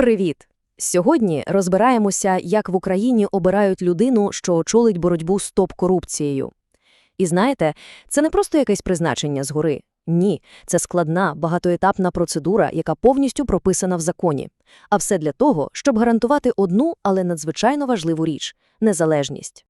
Привіт! Сьогодні розбираємося, як в Україні обирають людину, що очолить боротьбу з топ-корупцією. І знаєте, це не просто якесь призначення згори. Ні, це складна, багатоетапна процедура, яка повністю прописана в законі. А все для того, щоб гарантувати одну, але надзвичайно важливу річ – незалежність.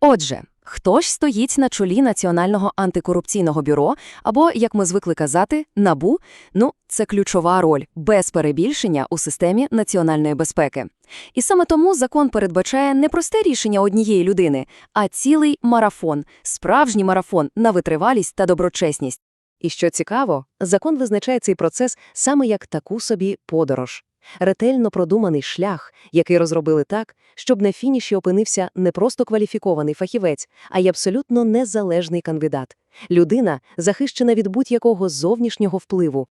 Отже, хто ж стоїть на чолі Національного антикорупційного бюро, або, як ми звикли казати, НАБУ? Ну, це ключова роль, без перебільшення у системі національної безпеки. І саме тому закон передбачає не просте рішення однієї людини, а цілий марафон, справжній марафон на витривалість та доброчесність. І що цікаво, закон визначає цей процес саме як таку собі подорож. Ретельно продуманий шлях, який розробили так, щоб на фініші опинився не просто кваліфікований фахівець, а й абсолютно незалежний кандидат. Людина, захищена від будь-якого зовнішнього впливу.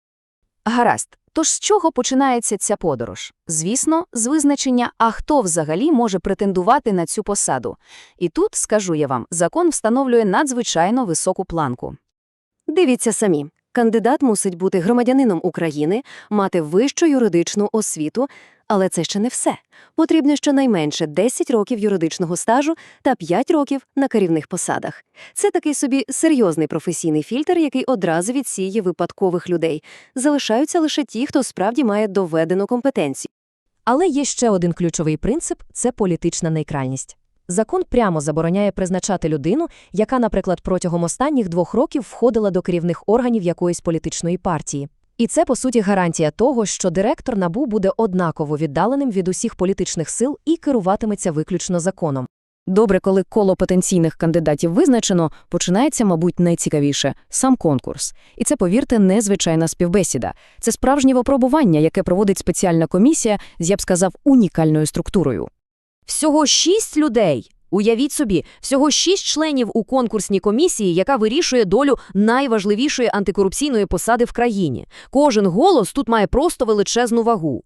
Гаразд. Тож з чого починається ця подорож? Звісно, з визначення, а хто взагалі може претендувати на цю посаду. І тут, скажу я вам, закон встановлює надзвичайно високу планку. Дивіться самі. Кандидат мусить бути громадянином України, мати вищу юридичну освіту, але це ще не все. Потрібно щонайменше 10 років юридичного стажу та 5 років на керівних посадах. Це такий собі серйозний професійний фільтр, який одразу відсіє випадкових людей. Залишаються лише ті, хто справді має доведену компетенцію. Але є ще один ключовий принцип – це політична нейтральність. Закон прямо забороняє призначати людину, яка, наприклад, протягом останніх двох років входила до керівних органів якоїсь політичної партії. І це, по суті, гарантія того, що директор НАБУ буде однаково віддаленим від усіх політичних сил і керуватиметься виключно законом. Добре, коли коло потенційних кандидатів визначено, починається, мабуть, найцікавіше – сам конкурс. І це, повірте, незвичайна співбесіда. Це справжнє випробування, яке проводить спеціальна комісія з, я б сказав, унікальною структурою. Всього шість людей. Уявіть собі, всього шість членів у конкурсній комісії, яка вирішує долю найважливішої антикорупційної посади в країні. Кожен голос тут має просто величезну вагу.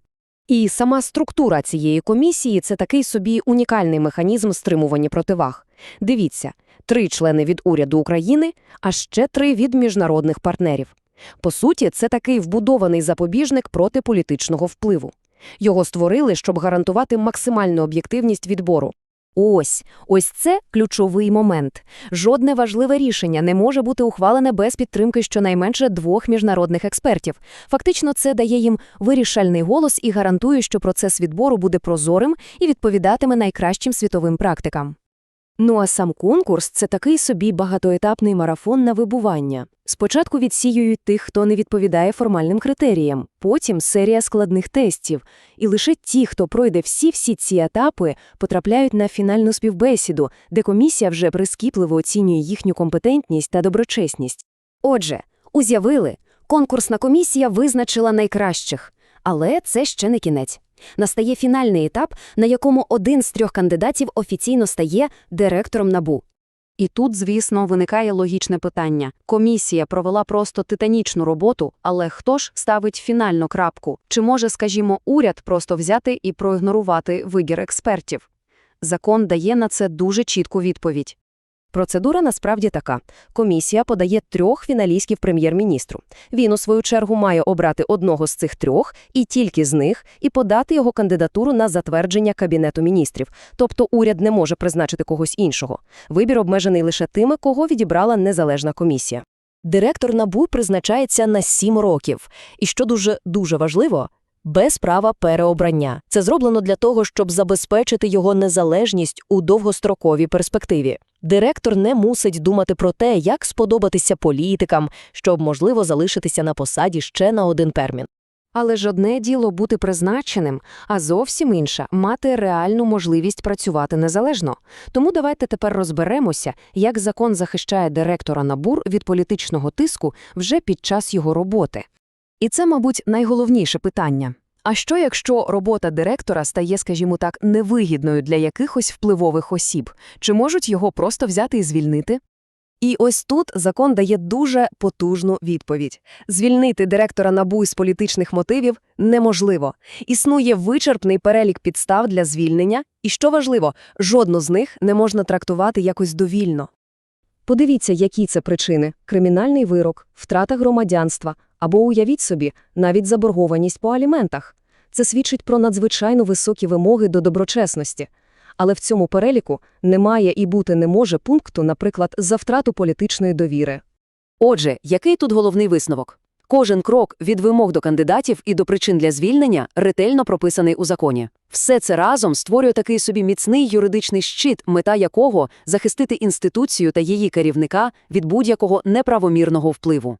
І сама структура цієї комісії – це такий собі унікальний механізм стримування противаг. Дивіться, три члени від уряду України, а ще три від міжнародних партнерів. По суті, це такий вбудований запобіжник проти політичного впливу. Його створили, щоб гарантувати максимальну об'єктивність відбору. Ось, ось це ключовий момент. Жодне важливе рішення не може бути ухвалене без підтримки щонайменше двох міжнародних експертів. Фактично, це дає їм вирішальний голос і гарантує, що процес відбору буде прозорим і відповідатиме найкращим світовим практикам. Ну а сам конкурс це такий собі багатоетапний марафон на вибування. Спочатку відсіюють тих, хто не відповідає формальним критеріям, потім серія складних тестів, і лише ті, хто пройде всі-всі ці етапи, потрапляють на фінальну співбесіду, де комісія вже прискіпливо оцінює їхню компетентність та доброчесність. Отже, узявили, конкурсна комісія визначила найкращих, але це ще не кінець. Настає фінальний етап, на якому один з трьох кандидатів офіційно стає директором НАБУ. І тут, звісно, виникає логічне питання. Комісія провела просто титанічну роботу, але хто ж ставить фінальну крапку? Чи може, скажімо, уряд просто взяти і проігнорувати вибір експертів? Закон дає на це дуже чітку відповідь. Процедура насправді така. Комісія подає трьох фіналістів прем'єр-міністру. Він, у свою чергу, має обрати одного з цих трьох, і тільки з них, і подати його кандидатуру на затвердження Кабінету міністрів. Тобто уряд не може призначити когось іншого. Вибір обмежений лише тими, кого відібрала незалежна комісія. Директор НАБУ призначається на сім років. І що дуже дуже важливо, без права переобрання. Це зроблено для того, щоб забезпечити його незалежність у довгостроковій перспективі. Директор не мусить думати про те, як сподобатися політикам, щоб, можливо, залишитися на посаді ще на один термін. Але ж одне діло бути призначеним, а зовсім інше – мати реальну можливість працювати незалежно. Тому давайте тепер розберемося, як закон захищає директора НАБУР від політичного тиску вже під час його роботи. І це, мабуть, найголовніше питання. А що, якщо робота директора стає, скажімо так, невигідною для якихось впливових осіб? Чи можуть його просто взяти і звільнити? І ось тут закон дає дуже потужну відповідь. Звільнити директора НАБУ із політичних мотивів неможливо. Існує вичерпний перелік підстав для звільнення, і, що важливо, жодну з них не можна трактувати якось довільно. Подивіться, які це причини – кримінальний вирок, втрата громадянства, або, уявіть собі, навіть заборгованість по аліментах. Це свідчить про надзвичайно високі вимоги до доброчесності. Але в цьому переліку немає і бути не може пункту, наприклад, за втрату політичної довіри. Отже, який тут головний висновок? Кожен крок від вимог до кандидатів і до причин для звільнення ретельно прописаний у законі. Все це разом створює такий собі міцний юридичний щит, мета якого – захистити інституцію та її керівника від будь-якого неправомірного впливу.